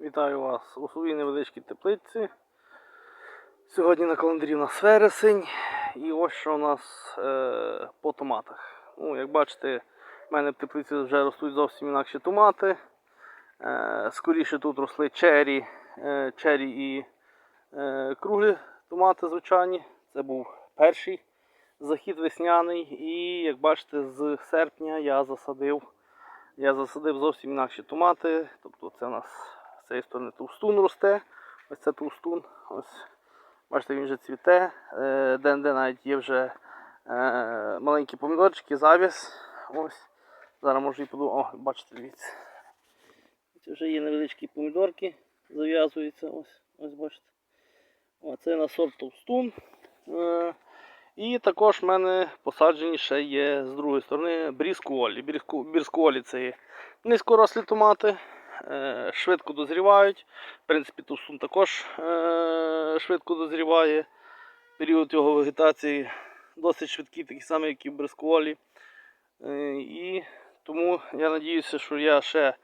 Вітаю вас у своїй невеличкій теплиці. Сьогодні на календарі у нас вересень. І ось що у нас е, по томатах. Ну, як бачите, в мене в теплиці вже ростуть зовсім інакші томати. Е, скоріше тут росли чері, е, чері і е, круглі томати звичайні. Це був перший захід весняний. І як бачите, з серпня я засадив. Я засадив зовсім інакші томати. Тобто це у нас з цієї сторони товстун росте. Ось це товстун. Ось. Бачите, він вже цвіте. Е, Де-де навіть є вже е, маленькі помідорчики, завіс. Ось. Зараз можу і подумати. О, бачите, дивіться. Це вже є невеличкі помідорки, зав'язуються. Ось, ось бачите. О, це на сорт товстун. Е, і також в мене посаджені ще є з другої сторони бріскуолі. Бріску- Бріскуолі це є низькорослі томати, швидко дозрівають. В принципі, товстун також е, швидко дозріває. Період його вегетації досить швидкий, такий самий, як і в брискуолі. Е, і тому я надіюся, що я ще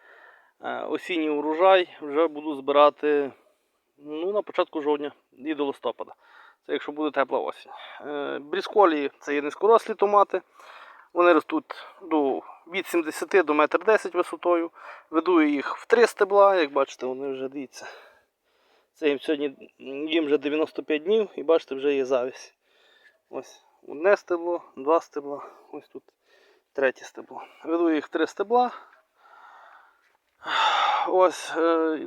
е, осінній урожай вже буду збирати ну, на початку жовтня і до листопада. Це якщо буде тепла осінь. Е, Брісколі це є низькорослі томати. Вони ростуть до, від 70 до 1,10 м висотою. Веду їх в три стебла, як бачите, вони вже дивіться. Це їм сьогодні їм вже 95 днів і бачите, вже є завість. Ось одне стебло, два стебла, ось тут третє стебло. Веду їх в три стебла. Ось е,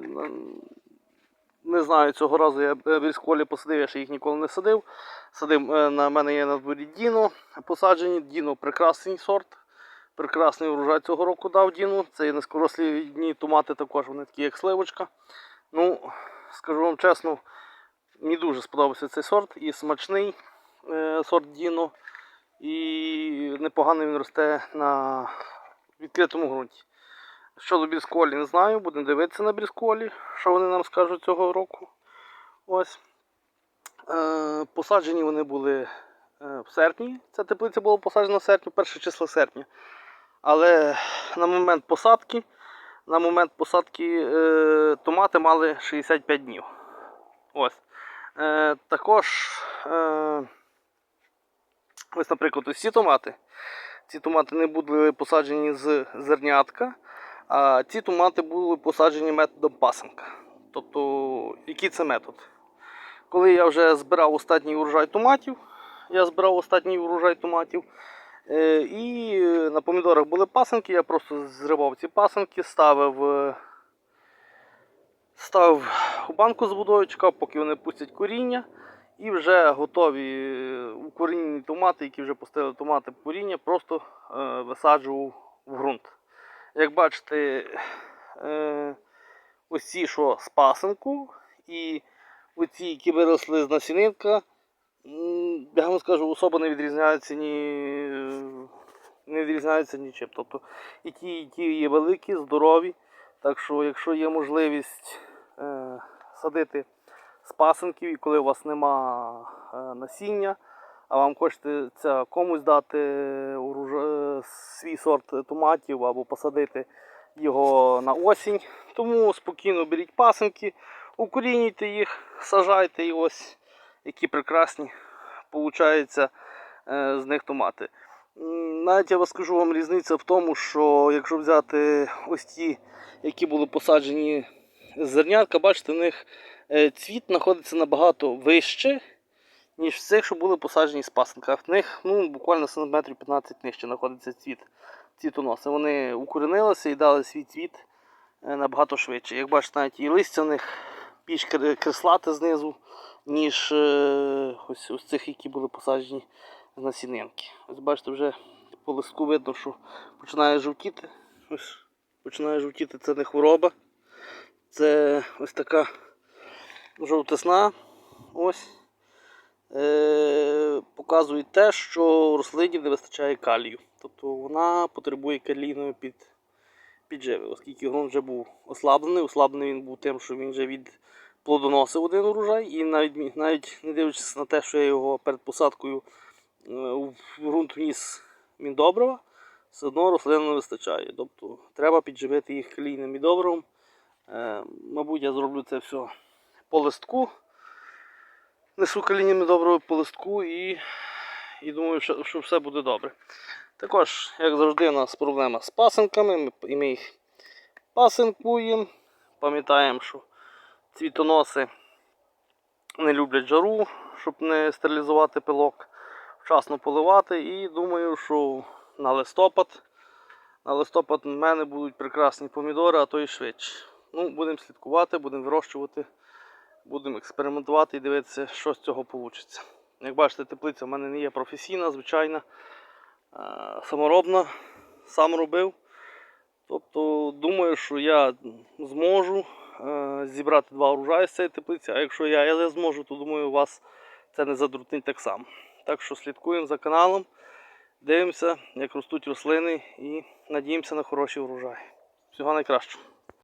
не знаю, цього разу я в школі посадив, я ще їх ніколи не садив. Садив е, на мене є на дворі Діно посаджені. Діно прекрасний сорт. Прекрасний урожай цього року дав Діну. Це є низькорослі дні томати також, вони такі, як сливочка. Ну, скажу вам чесно, мені дуже сподобався цей сорт і смачний е, сорт Діно. І непогано він росте на відкритому ґрунті. Щодо брісколі не знаю, будемо дивитися на брісколі, що вони нам скажуть цього року. Ось. Е, посаджені вони були е, в серпні. Ця теплиця була посаджена в серпні, перше число серпня. Але на момент посадки, на момент посадки е, томати мали 65 днів. Ось. Е, також, е, ось, наприклад, ось ці томати. Ці томати не були посаджені з зернятка. А ці томати були посаджені методом пасенка. Тобто, який це метод? Коли я вже збирав останній урожай томатів, я збирав останній урожай томатів. Е, І на помідорах були пасенки, я просто зривав ці пасенки, ставив, е, ставив у банку з водою, чекав, поки вони пустять коріння. І вже готові е, укорінені томати, які вже пустили томати коріння, просто е, висаджував в ґрунт. Як бачите, е, ось ці, що з пасенку, і оці, які виросли з насінинка, я вам скажу, особо не відрізняються ні, не відрізняються нічим. Тобто і ті, і ті є великі, здорові. Так що, якщо є можливість е, садити з пасенків, і коли у вас нема е, насіння, а вам хочеться комусь дати урожа- свій сорт томатів або посадити його на осінь. Тому спокійно беріть пасенки, укорінюйте їх, сажайте і ось які прекрасні получаються е, з них томати. Навіть я вас скажу вам різниця в тому, що якщо взяти ось ті, які були посаджені з зернятка, бачите, в них е, цвіт знаходиться набагато вище, ніж в цих, що були посаджені з пасенка. В них ну, буквально сантиметрів 15 нижче знаходиться цвіт. Цвітоноси. Вони укоренилися і дали свій цвіт е, набагато швидше. Як бачите, навіть і листя в них більш кре- креслате знизу, ніж е, ось, ось цих, які були посаджені з насінинки. Ось бачите, вже по листку видно, що починає жовтіти. Ось починає жовтіти, це не хвороба. Це ось така жовтисна. Ось. Е, показує те, що рослині не вистачає калію. Тобто вона потребує калійної під, підживи, оскільки ґрунт вже був ослаблений. Ослаблений він був тим, що він вже від плодоносив один урожай, і навіть, навіть не дивлячись на те, що я його перед посадкою е, в ґрунт вніс міндобрива, все одно рослин не вистачає. Тобто треба підживити їх калійним міндобривом. Е, мабуть, я зроблю це все по листку. Несу калінями доброго по листку і, і думаю, що, що все буде добре. Також, як завжди, у нас проблема з пасинками, ми, і ми їх пасинкуємо. Пам'ятаємо, що цвітоноси не люблять жару, щоб не стерилізувати пилок, вчасно поливати. І думаю, що на листопад, на листопад в мене будуть прекрасні помідори, а то і швидше. Ну, будемо слідкувати, будемо вирощувати, будемо експериментувати і дивитися, що з цього вийде. Як бачите, теплиця в мене не є професійна, звичайна, саморобна, сам робив. Тобто думаю, що я зможу е, зібрати два урожаї з цієї теплиці, а якщо я, я зможу, то думаю, вас це не задрутнить так само. Так що слідкуємо за каналом, дивимося, як ростуть рослини і надіємося на хороший урожай. Всього найкращого.